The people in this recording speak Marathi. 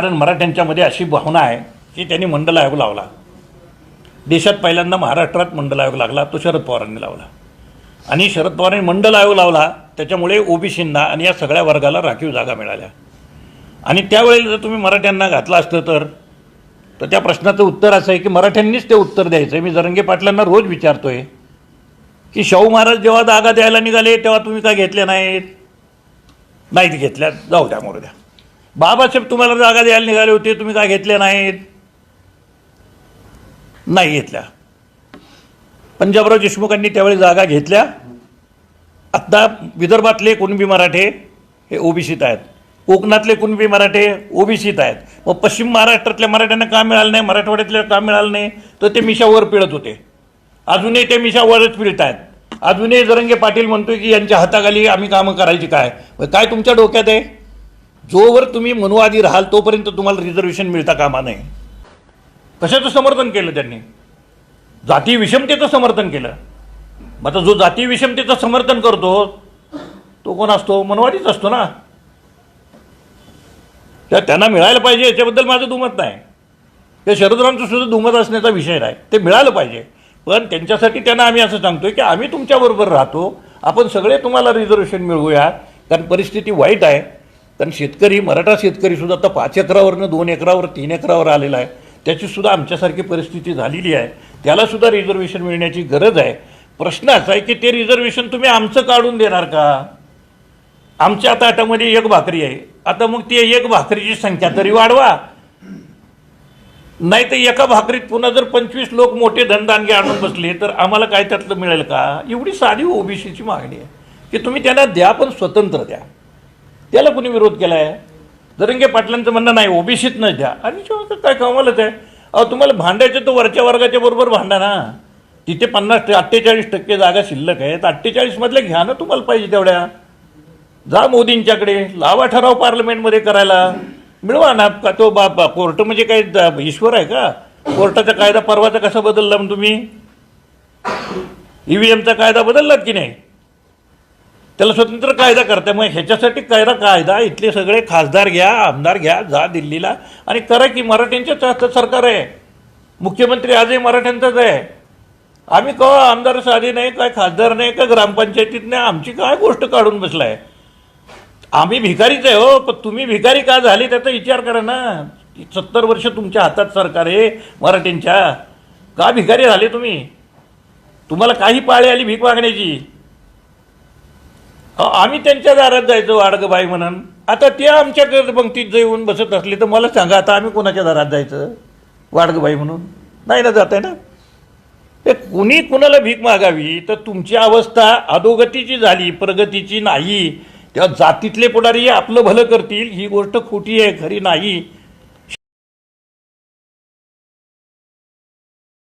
कारण मराठ्यांच्यामध्ये अशी भावना आहे की त्यांनी मंडल आयोग लावला. देशात पहिल्यांदा महाराष्ट्रात मंडल आयोग लागला तो शरद पवारांनी लावला. आणि शरद पवारांनी मंडल आयोग लावला त्याच्यामुळे ओबीसींना आणि या सगळ्या वर्गाला राखीव जागा मिळाल्या. आणि त्यावेळेला जर तुम्ही मराठ्यांना घातलं असतं तर तर त्या प्रश्नाचं उत्तर असं आहे की मराठ्यांनीच ते उत्तर द्यायचं आहे. मी जरंगे पाटलांना रोज विचारतो आहे की शाहू महाराज जेव्हा जागा द्यायला निघाले तेव्हा तुम्ही का घेतल्या नाहीत? नाहीत घेतल्या. जाऊ द्या मोरू द्या. बाबासाहेब तुम्हाला जागा द्यायला निघाले होते तुम्ही का घेतल्या नाहीत? नाही घेतल्या. पंजाबराव देशमुखांनी त्यावेळी जागा घेतल्या. आत्ता विदर्भातले कुणबी मराठे हे ओबीसीत आहेत. कोकणातले कुणबी मराठे ओबीसीत आहेत. मग पश्चिम महाराष्ट्रातल्या मराठ्यांना का मिळालं नाही? मराठवाड्यातल्या का मिळालं नाही? तर ते मिशावर पिळत होते. अजूनही ते मिशावरच पिळत आहेत. अजूनही जरंगे पाटील म्हणतोय की यांच्या हाताखाली आम्ही कामं करायची काय? काय तुमच्या डोक्यात आहे? जोवर तुम्ही मनुवादी राहाल तोपर्यंत तुम्हाला रिझर्वेशन मिळता कामा नये. कशाचं समर्थन केलं त्यांनी? जाती विषमतेचं समर्थन केलं. मग आता जो जाती विषमतेचं समर्थन करतो तो कोण असतो? मनवाडीच असतो ना. त्या त्यांना मिळायला पाहिजे याच्याबद्दल माझं दुमत नाही. ते शरदरावांचं सुद्धा दुमत असण्याचा विषय नाही. ते मिळालं पाहिजे. पण त्यांच्यासाठी त्यांना आम्ही असं सांगतोय की आम्ही तुमच्याबरोबर राहतो. आपण सगळे तुम्हाला रिझर्वेशन मिळवूया. कारण परिस्थिती वाईट आहे. कारण शेतकरी मराठा शेतकरी सुद्धा आता पाच एकरावरनं दोन एकरावर तीन एकरावर आलेला आहे. त्याचीसुद्धा आमच्यासारखी परिस्थिती झालेली आहे. त्यालासुद्धा रिझर्वेशन मिळण्याची गरज आहे. प्रश्न असा आहे की ते रिझर्वेशन तुम्ही आमचं काढून देणार का? आमच्या आता आटामध्ये एक भाकरी आहे. आता मग ती एक भाकरीची संख्या तरी वाढवा. नाही तर एका भाकरीत पुन्हा जर पंचवीस लोक मोठे धनदानगे आणून बसले तर आम्हाला काय त्यातलं मिळेल का? एवढी साधी ओबीसीची मागणी आहे. की तुम्ही त्यांना द्या पण स्वतंत्र द्या. त्याला कुणी विरोध केला आहे जरंगे पाटलांचं म्हणणं नाही ओबीसीत न द्या. आणि काय कमालच आहे? अहो तुम्हाला भांडायचं तर वरच्या वर्गाच्या बरोबर भांडा ना. तिथे पन्नास अठ्ठेचाळीस टक्के जागा शिल्लक आहेत. अठ्ठेचाळीसमधल्या घ्या ना तुम्हाला पाहिजे तेवढ्या. जा मोदींच्याकडे लावा ठराव पार्लमेंटमध्ये करायला. मिळवा ना का तो बाप बा- कोर्ट म्हणजे काय ईश्वर आहे का? कोर्टाचा कायदा परवाचा कसा बदलला मग तुम्ही? ईव्हीएमचा कायदा बदललात की नाही? त्याला स्वतंत्र कायदा करते मग ह्याच्यासाठी कायदा कायदा इथले सगळे खासदार घ्या आमदार घ्या जा दिल्लीला. आणि करा की मराठ्यांच्याच असतं सरकार आहे. मुख्यमंत्री आजही मराठ्यांचाच आहे. आम्ही कवा आमदार साधे नाही काय खासदार नाही का ग्रामपंचायतीत नाही आमची काय गोष्ट काढून बसलाय? आम्ही भिकारीच आहे हो पण तुम्ही भिकारी का झाले त्याचा विचार करा ना. सत्तर वर्ष तुमच्या हातात सरकार आहे मराठ्यांच्या. का भिकारी झाले तुम्ही? तुम्हाला काही पाळी आली भीक मागण्याची? आम्ही त्यांच्या दारात जायचो वाडगबाई म्हणून. आता ते आमच्या पंक्तीत येऊन बसत असले तर मला सांगा आता आम्ही कोणाच्या दारात जायचं? वाडगबाई म्हणून. नाही ना जात आहे ना? ते कुणी कुणाला भीक मागावी तर तुमची अवस्था अधोगतीची झाली प्रगतीची नाही. तेव्हा जातीतले पुढारी आपलं भलं करतील ही गोष्ट खोटी आहे खरी नाही.